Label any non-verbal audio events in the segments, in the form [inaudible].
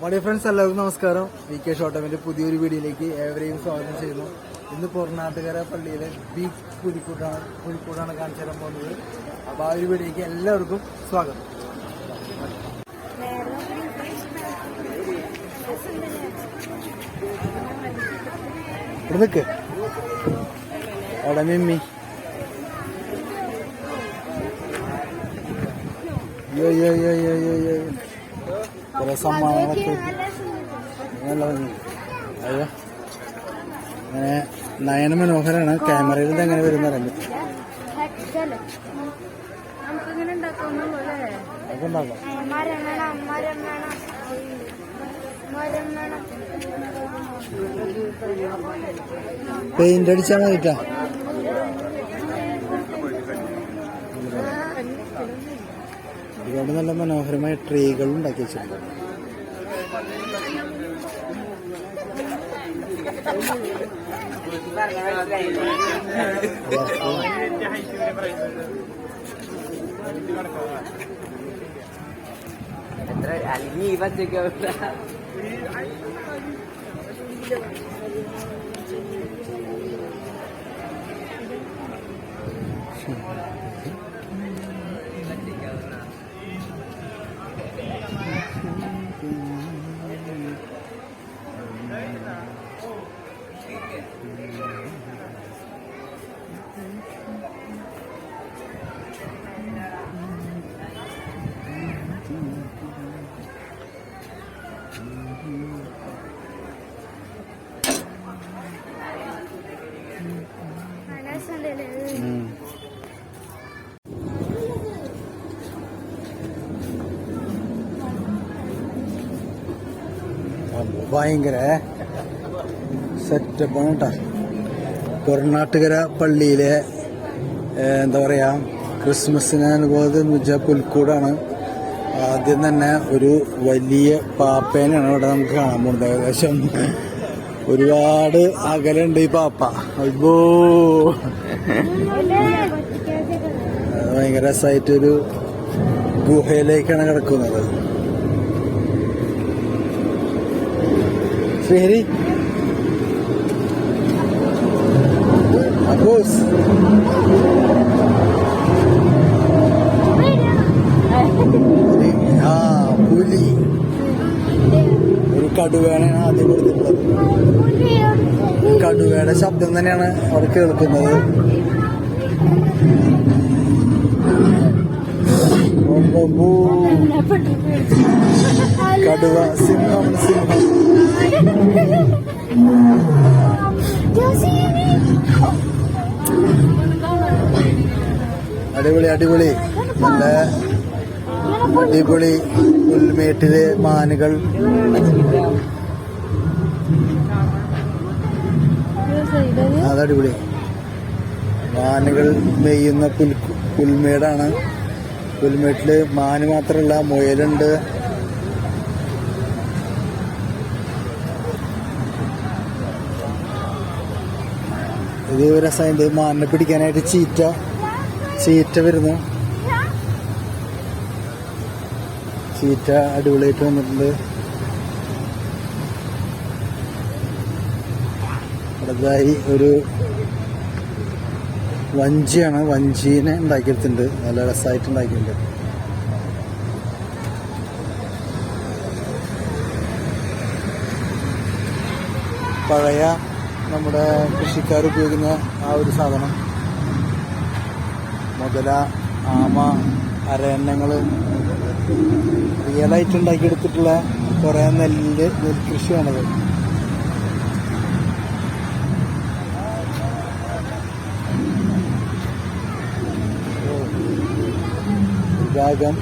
മടിയ ഫ്രണ്ട്സ് എല്ലാവർക്കും നമസ്കാരം. വി കെ ഷോട്ടമിന്റെ പുതിയൊരു വീഡിയോയിലേക്ക് ഏവരെയും സ്വാഗതം ചെയ്യുന്നു. ഇന്ന് പൊറനാട്ടുകര പള്ളിയിലെ ബീച്ച് പുലിക്കൂട്ടാണ് പുലിക്കൂട്ടാണ് കാണിച്ചു തരാൻ പോകുന്നത്. അപ്പൊ ആ ഒരു വീഡിയോയിലേക്ക് എല്ലാവർക്കും സ്വാഗതം. ഇവിടെ നിൽക്ക് മിമ്മി. അയ്യോ അയ്യോ യോ യോ യോ യോ കുറെ സമ്മാനങ്ങളൊക്കെ നല്ല അയ്യോ. അങ്ങനെ നയന മനോഹരാണ്. ക്യാമറയിൽ ഇത് എങ്ങനെ വരുന്ന അറിയാൻ പറ്റും നമുക്കിങ്ങനെ ഉണ്ടാക്കാവുന്നുള്ളൂ അല്ലേ അതൊക്കെ ഉണ്ടാക്കാം മരം വേണം മരം വേണം മരം വേണം പെയിന്റ് അടിച്ചാൽ മതിട്ടാ ഒരുപാട് നല്ല മനോഹരമായ ട്രീകൾ ഉണ്ടാക്കി വെച്ചിട്ടുണ്ട്. അല്ലെങ്കിൽ ഭയങ്കര സെറ്റപ്പാണ് കേട്ടോ പൊറനാട്ടുകര പള്ളിയിലെ എന്താ പറയുക ക്രിസ്മസിന് അനുഭവം വെച്ചാൽ പുൽക്കൂടാണ്. ആദ്യം തന്നെ ഒരു വലിയ പാപ്പേനാണ് ഇവിടെ നമുക്ക് കാണാൻ പോകുന്നത്. ഏകദേശം ഒരുപാട് അകലുണ്ട് ഈ പാപ്പ. അയ്യോ. ഭയങ്കര രസമായിട്ടൊരു ഗുഹയിലേക്കാണ് കിടക്കുന്നത്. ശ്രീഹരി അബൂസ്. ആ പുലി. ഒരു കടുവേണയാണ് ആദ്യം കൊടുത്തിട്ടുള്ളത്. കടുവയുടെ ശബ്ദം തന്നെയാണ് അവിടെ കേൾക്കുന്നത്. [laughs] കടുവ സിംഹം സിംഹം. അടിപൊളി അടിപൊളി. നല്ല അടിപൊളി പുൽമേട്ടിലെ മാനുകൾ. അതടിപൊളി. മാനുകൾ മെയ്യുന്ന പുൽ പുൽമേടാണ്. പുൽമേട്ടിൽ മാന് മാത്രമല്ല മുയലുണ്ട്. ഇത് മാനിനെ പിടിക്കാനായിട്ട് ചീറ്റ ചീറ്റ വരുന്നു. ചീറ്റ അടിപൊളിയായിട്ട് വന്നിട്ടുണ്ട്. അടുത്തായി ഒരു വഞ്ചിയാണ്. വഞ്ചീനെ ഉണ്ടാക്കിയെടുത്തിട്ടുണ്ട്. നല്ല രസമായിട്ട് ഉണ്ടാക്കിയിട്ടുണ്ട്. പഴയ നമ്മുടെ കൃഷിക്കാർ ഉപയോഗിക്കുന്ന ആ ഒരു സാധനം. മുതല ആമ അരയന്നങ്ങൾ റിയലായിട്ട് ഉണ്ടാക്കിയെടുത്തിട്ടുള്ള കുറേ നെല്ല് നെൽകൃഷിയാണത്. ഒരു ഭാഗം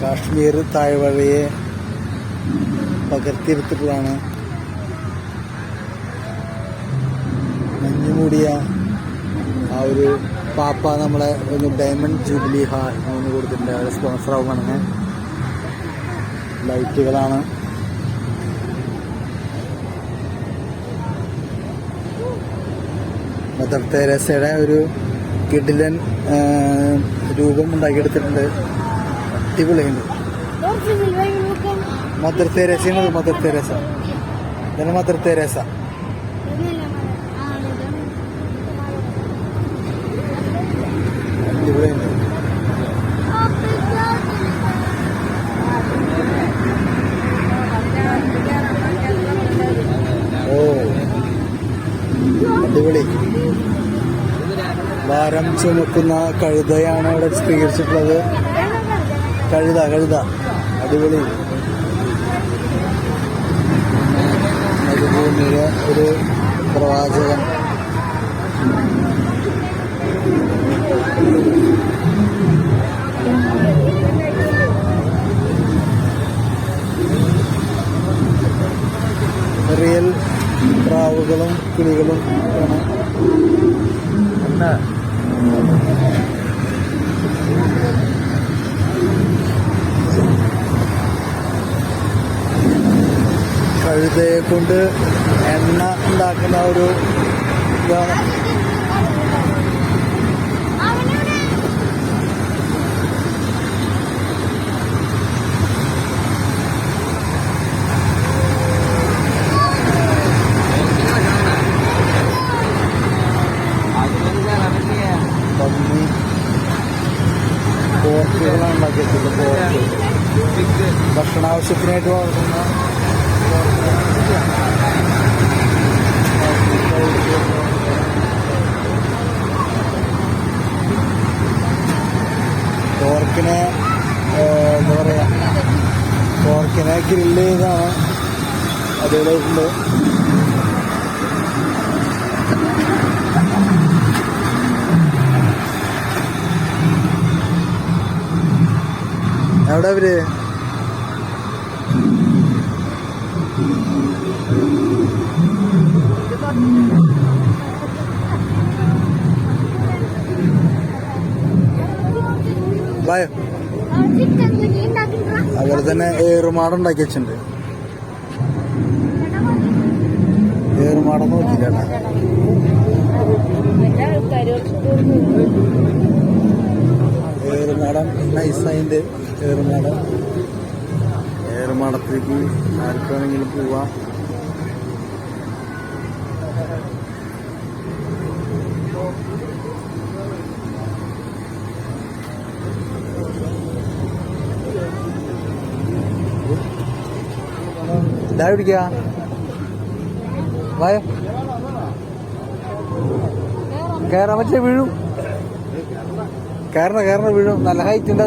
കാശ്മീർ താഴ്വഴയെ പകർത്തിയെടുത്തിട്ടുള്ളതാണ്. മഞ്ഞുമൂടിയ ആ ഒരു പാപ്പ നമ്മളെ ഒന്ന് ഡയമണ്ട് ജൂബിലി ഹാൾ എന്ന് കൊടുത്തിട്ടുണ്ട്. സ്പോൺസർ ആവുകയാണെങ്കിൽ ലൈറ്റുകളാണ്. മദർ തെരേസയുടെ ഒരു കിഡിലൻ രൂപം ഉണ്ടാക്കിയെടുത്തിട്ടുണ്ട്. അടിപൊളിയുണ്ട്. മദർ തെരേസയാണ് മദർ തെരേസ ഇതാണ് മദർ തെരേസ അടിപൊളിയുണ്ട് ഓ അടിപൊളി. ഭാരം ചുമക്കുന്ന കഴുതയാണ് അവിടെ ചിത്രീകരിച്ചിട്ടുള്ളത്. കഴുത കഴുത. അടിപൊളി. മരുഭൂമിയിലെ ഒരു പ്രവാചകൻ. റിയൽ പ്രാവുകളും കിളികളും ആണ്. കഴുതയെ കൊണ്ട് എണ്ണ ഉണ്ടാക്കുന്ന ഒരു ഇതാണ്. അതിലുണ്ട് എവിടെ അവർ? അവർ തന്നെ ഏറുമാടം ഉണ്ടാക്കി വെച്ചിട്ടുണ്ട് ഏറുമാടം നോക്കിയില്ല ഏറുമാടം നൈസൈന്റെ ഏറുമാടം ഏറുമാടത്തേക്ക് ആർക്ക് വേണമെങ്കിലും പോവാം. ഇതാ പിടിക്കാ വായോ കയറാൻ പറ്റില്ല വീഴും. കയറണ കയറണ വീഴും. നല്ല ഹൈറ്റ് ഉണ്ട്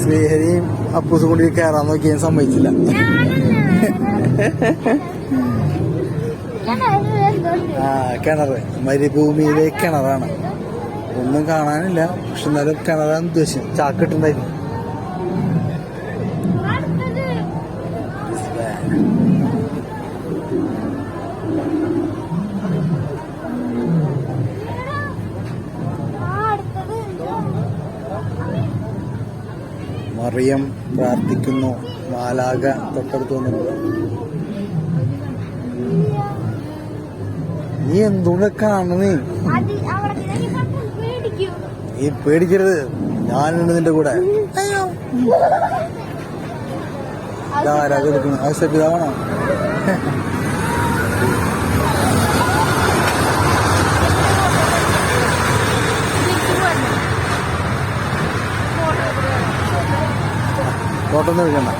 ശ്രീഹരിയും അപ്പൂസും കൂടി കയറാൻ നോക്കിയാൽ സമ്മതിച്ചില്ല. ആ കിണറ് മരുഭൂമിയിലെ കിണറാണ്. ഒന്നും കാണാനില്ല പക്ഷെ എന്നാലും കിണറാന്ന് ഉദ്ദേശിച്ചു ചാക്കിട്ടുണ്ടായിരുന്നു മറിയം പ്രാർത്ഥിക്കുന്നു. മാലാക തൊട്ടടുത്ത് വന്നിട്ടുണ്ട്. നീ എന്തുണക്കാണ് നീ? നീ പേടിക്കരുത്. ഞാനുണ്ട് നിന്റെ കൂടെ. ഇതാരാ കൊടുക്കണം അത് സത്യതാണോ ഫോട്ടോ ഒന്നും എടുക്കണ്ട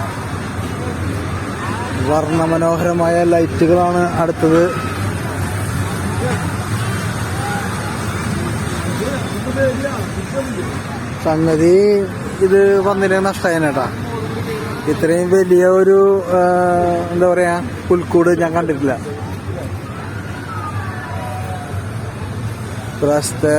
വർണമനോഹരമായ ലൈറ്റുകളാണ് അടുത്തത്. സംഗതി ഇത് വന്നില്ല നഷ്ടമായേട്ടാ ഇത്രയും വലിയ ഒരു എന്താ പറയാ പുൽക്കൂട് ഞാൻ കണ്ടിട്ടില്ല. പ്രാവശ്യത്തെ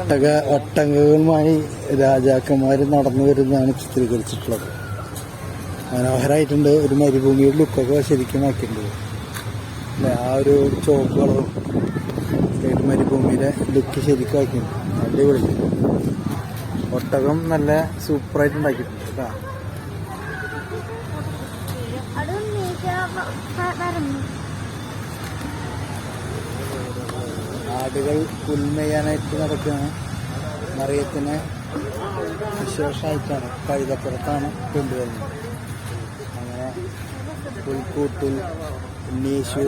ഒട്ടക ഒട്ടകങ്ങളുമായി രാജാക്കന്മാർ നടന്നു വരുന്നതാണ് ചിത്രീകരിച്ചിട്ടുള്ളത്. മനോഹരമായിട്ടുണ്ട് ഒരു മരുഭൂമിയുടെ ലുക്കൊക്കെ ശരിക്കും ആക്കിയിട്ടുണ്ട്. അല്ലെ? ആ ഒരു ചുവപ്പ് കളറും സൈഡ് മരുഭൂമിയുടെ ലുക്ക് ശരിക്കും ആക്കിയിട്ടുണ്ട്. അടിപൊളി. ഒട്ടകം നല്ല സൂപ്പറായിട്ട് ഉണ്ടാക്കിയിട്ടുണ്ട് കേട്ടോ വരന്നു ആടുകൾ പുൽമെയ്യാനായിട്ട് നടക്കുകയാണ്. മറിയത്തിനെ വിശേഷമായിട്ടാണ് കഴുതപ്പുറത്താണ് കൊണ്ടുവരുന്നത്. അങ്ങനെ പുൽക്കൂട്ടിൽ ഉന്നീശു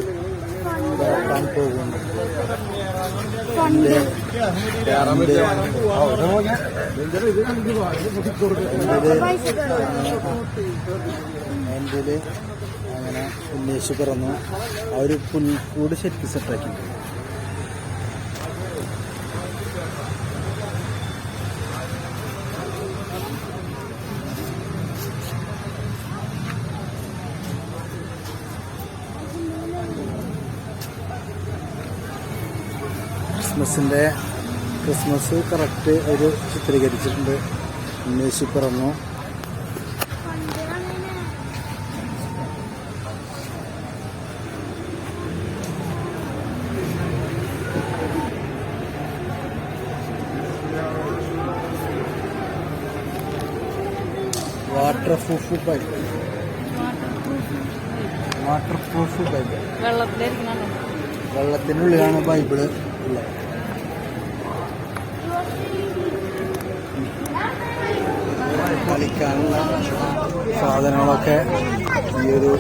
ഇതാക്കാൻ പോകുന്നു. എന്റെ അങ്ങനെ ഉന്നയിച്ച് പിറന്നു. ആ ഒരു പുൽക്കൂട് ശരിക്കും സെറ്റാക്കി ക്രിസ്മസിന്റെ ക്രിസ്മസ് കറക്റ്റ് ഒരു ചിത്രീകരിച്ചിട്ടുണ്ട്. ഉന്നയിച്ച് പിറന്നു. Waterproof Bible waterproof വെള്ളത്തിലിരിക്കണോ? വെള്ളത്തിനുള്ളിലാണ് ബൈബിൾ ഉള്ളത്. കളിക്കാനുള്ള സാധനങ്ങളൊക്കെ ഈ ഒരു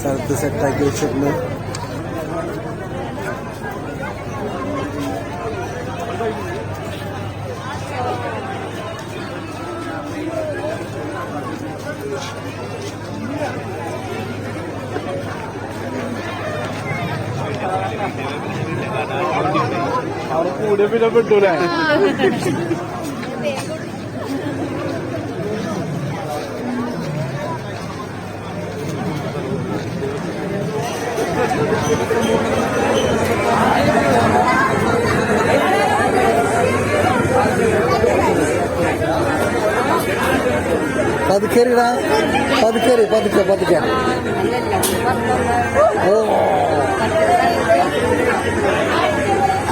സ്ഥലത്ത് സെറ്റാക്കി വെച്ചിട്ടുണ്ട്. പതുക്കേറിടാ പതുക്കേറി പതുക്കെ പതുക്കെ. ഓ.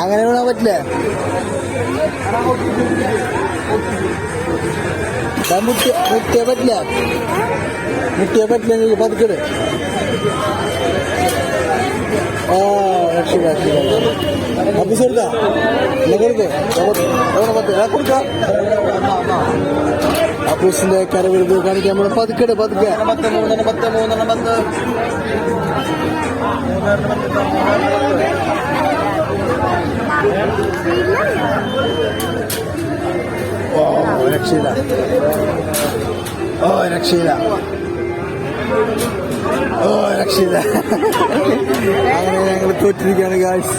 അങ്ങനെ വിടാൻ പറ്റില്ല? മുട്ടിയ മുട്ടിയ പറ്റില്ല. മുട്ടിയ പറ്റില്ല പതുക്കെട് രക്ഷിത അപ്പൊ ചെറുതാ എന്നാ കൊടുക്ക്. ആ കരവിരുത് കാണിക്കാൻ നമ്മൾ പതുക്കെ പതുക്കെ. ഓ രക്ഷയില്ല. ഓ രക്ഷയില്ല. ഓ രക്ഷയില്ല. [laughs] അങ്ങനെ ഞങ്ങൾ തോറ്റിരിക്കുകയാണ് ഗായ്സ്